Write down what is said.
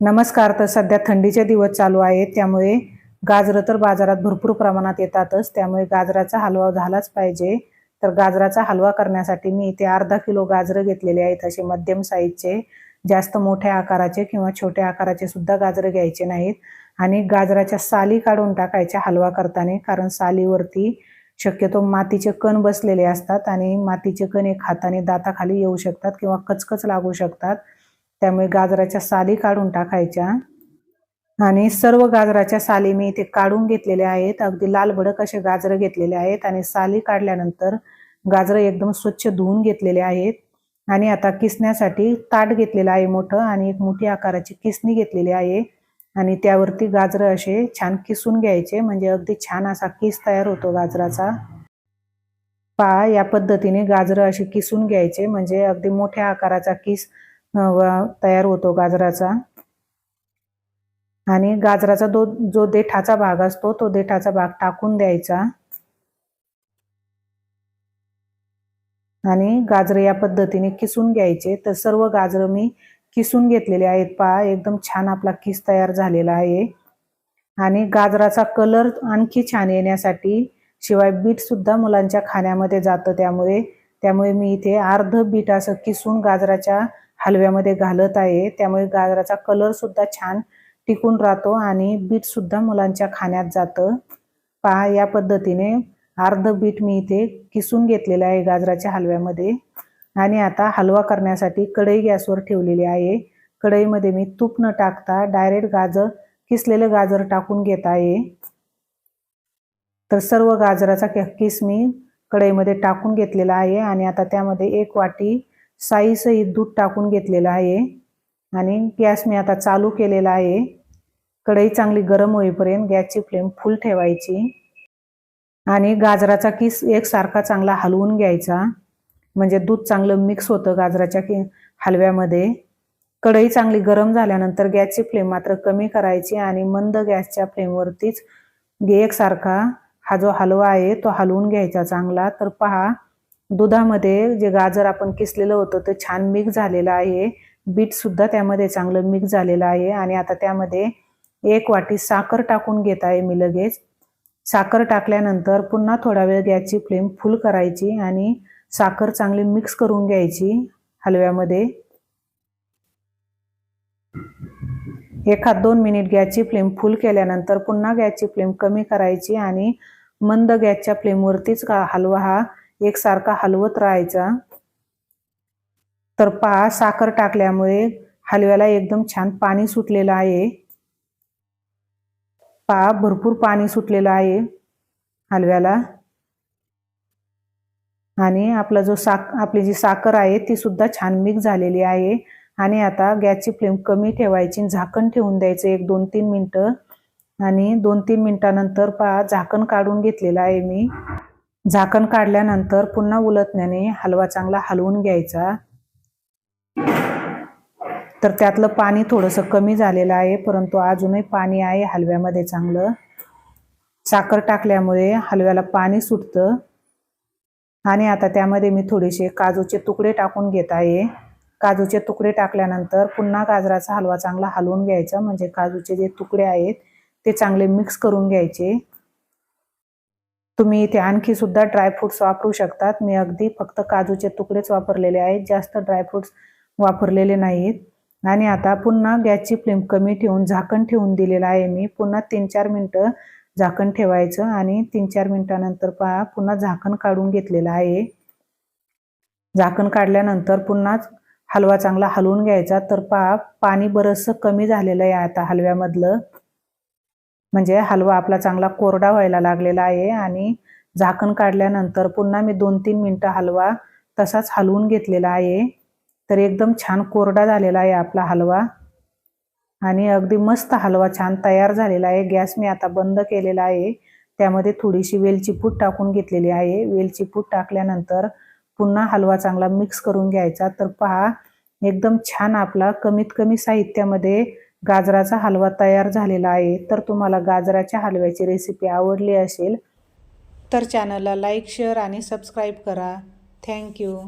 नमस्कार तर सध्या थंडीचे दिवस चालू आहेत त्यामुळे गाजरं तर बाजारात भरपूर प्रमाणात येतातच त्यामुळे गाजराचा हलवा झालाच पाहिजे. तर गाजराचा हलवा करण्यासाठी मी इथे अर्धा किलो गाजरं घेतलेले आहेत असे मध्यम साईजचे जास्त मोठ्या आकाराचे किंवा छोट्या आकाराचे सुद्धा गाजरं घ्यायचे नाहीत. आणि गाजराच्या साली काढून टाकायच्या हलवा करताना कारण सालीवरती शक्यतो मातीचे कण बसलेले असतात आणि मातीचे कण एक हाताने दाताखाली येऊ शकतात किंवा कचकच लागू शकतात. त्यामुळे गाजराच्या साली काढून टाकायच्या. आणि सर्व गाजराच्या साली मी इथे काढून घेतलेल्या आहेत. अगदी लाल भडक असे गाजरं घेतलेले आहेत आणि साली काढल्यानंतर गाजरं एकदम स्वच्छ धुवून घेतलेले आहेत. आणि आता किसण्यासाठी ताट घेतलेलं आहे मोठं आणि एक मोठी आकाराची किसणी घेतलेली आहे. आणि त्यावरती गाजरं असे छान किसून घ्यायचे. म्हणजे अगदी छान असा किस तयार होतो गाजराचा. पा या पद्धतीने गाजरं असे किसून घ्यायचे. म्हणजे अगदी मोठ्या आकाराचा किस तयार होतो गाजराचा. आणि गाजराचा दो जो देठाचा भाग असतो तो देठाचा भाग टाकून द्यायचा. आणि गाजर या पद्धतीने किसून घ्यायचे. तर सर्व गाजर मी किसून घेतलेले आहेत. पहा एकदम छान आपला किस तयार झालेला आहे. आणि गाजराचा कलर आणखी छान येण्यासाठी शिवाय बीट सुद्धा मुलांच्या खाण्यामध्ये जातं त्यामुळे. त्यामुळे मी इथे अर्ध बीट असं किसून गाजराच्या हलव्यामध्ये घालत आहे. त्यामुळे गाजराचा कलर सुद्धा छान टिकून राहतो आणि बीट सुद्धा मुलांच्या खाण्यात जातं. पहा या पद्धतीने अर्ध बीट मी इथे किसून घेतलेलं आहे गाजराच्या हलव्यामध्ये. आणि आता हलवा करण्यासाठी कढई गॅसवर ठेवलेली आहे. कढईमध्ये मी तूप न टाकता डायरेक्ट गाजर किसलेलं गाजर टाकून घेत आहे. तर सर्व गाजराचा किस मी कढईमध्ये टाकून घेतलेला आहे आणि आता त्यामध्ये एक वाटी साईसहित दूध टाकून घेतलेलं आहे. आणि गॅस मी आता चालू केलेला आहे. कढई चांगली गरम होईपर्यंत गॅसची फ्लेम फुल ठेवायची. आणि गाजराचा किस एकसारखा चांगला हलवून घ्यायचा. म्हणजे दूध चांगलं मिक्स होतं गाजराच्या कि हलव्यामध्ये. कढई चांगली गरम झाल्यानंतर गॅसची फ्लेम मात्र कमी करायची आणि मंद गॅसच्या फ्लेमवरतीच एकसारखा. हा जो हलवा आहे तो हलवून घ्यायचा चांगला. तर पहा दुधामध्ये जे गाजर आपण किसलेलं होतं ते छान मिक्स झालेलं आहे. बीट सुद्धा त्यामध्ये चांगलं मिक्स झालेलं आहे. आणि आता त्यामध्ये एक वाटी साखर टाकून घेत आहे मी लगेच. साखर टाकल्यानंतर पुन्हा थोडा वेळ गॅसची फ्लेम फुल करायची आणि साखर चांगली मिक्स करून घ्यायची हलव्यामध्ये. एखाद दोन मिनिट गॅसची फ्लेम फुल केल्यानंतर पुन्हा गॅसची फ्लेम कमी करायची आणि मंद गॅसच्या फ्लेमवरतीच हलवा हा एकसारखा हलवत राहायचा. तर पहा साखर टाकल्यामुळे हलव्याला एकदम छान पाणी सुटलेलं आहे. पहा भरपूर पाणी सुटलेलं आहे हलव्याला. आणि आपला जो साक आपली जी साखर आहे ती सुद्धा छान मिक्स झालेली आहे. आणि आता गॅसची फ्लेम कमी ठेवायची झाकण ठेवून द्यायचं एक दोन तीन मिनटं. आणि दोन तीन मिनटानंतर पहा झाकण काढून घेतलेलं आहे मी. झाकण काढल्यानंतर पुन्हा उलटण्याने हलवा चांगला हलवून घ्यायचा. तर त्यातलं पाणी थोडंसं कमी झालेलं आहे परंतु अजूनही पाणी आहे हलव्यामध्ये चांगलं. साखर टाकल्यामुळे हलव्याला पाणी सुटतं. आणि आता त्यामध्ये मी थोडेसे काजूचे तुकडे टाकून घेत आहे. काजूचे तुकडे टाकल्यानंतर पुन्हा गाजराचा हलवा चांगला हलवून घ्यायचा म्हणजे काजूचे जे तुकडे आहेत ते चांगले मिक्स करून घ्यायचे. तुम्ही इथे आणखी सुद्धा ड्रायफ्रुट्स वापरू शकतात. मी अगदी फक्त काजूचे तुकडेच वापरलेले आहेत. जास्त ड्रायफ्रुट्स वापरलेले नाहीत. आणि आता पुन्हा गॅसची फ्लेम कमी ठेवून झाकण ठेवून दिलेलं आहे मी. पुन्हा तीन चार मिनटं झाकण ठेवायचं आणि तीन चार मिनटानंतर पहा पुन्हा झाकण काढून घेतलेलं आहे. झाकण काढल्यानंतर पुन्हा हलवा चांगला हलवून घ्यायचा. तर पहा पाणी बरंचसं कमी झालेलं आहे आता हलव्यामधलं. म्हणजे हलवा आपला चांगला कोरडा व्हायला लागलेला आहे आणि झाकण काढल्यानंतर पुन्हा मी दोन तीन मिनटं हलवा तसाच हलवून घेतलेला आहे. तर एकदम छान कोरडा झालेला आहे आपला हलवा. आणि अगदी मस्त हलवा छान तयार झालेला आहे. गॅस मी आता बंद केलेला आहे. त्यामध्ये थोडीशी वेलची पूड टाकून घेतलेली आहे. वेलची पूड टाकल्यानंतर पुन्हा हलवा चांगला मिक्स करून घ्यायचा. तर पहा एकदम छान आपला कमीत कमी साहित्यामध्ये गाजराचा हलवा तयार झालेला आहे. तर तुम्हाला गाजराच्या हलव्याची रेसिपी आवडली असेल तर चॅनलला लाईक शेअर आणि सबस्क्राईब करा. Thank you